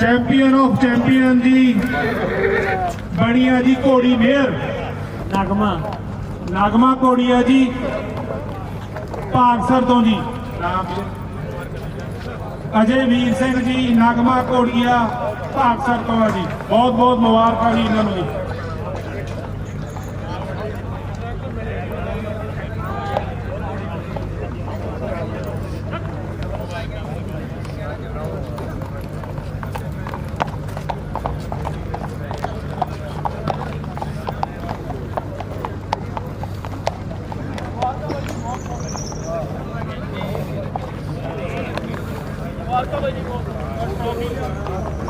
Champion of champion ਜੀ ਬਣੀਆ ਜੀ ਘੋੜੀ ਮੇਰ ਨਗਮਾ। ਨਗਮਾ ਘੋੜੀਆ ਜੀ ਭਾਗਸਰ ਤੋਂ ਜੀ। ਅਜੇ ਵੀਰ ਸਿੰਘ ਜੀ, ਨਾਗਮਾ ਘੋੜੀਆ ਭਾਗਸਰ ਤੋਂ ਜੀ ਬਹੁਤ ਬਹੁਤ ਮੁਬਾਰਕਾਂ ਜੀ ਇਹਨਾਂ ਨੂੰ Arkalayın. Arkalayın.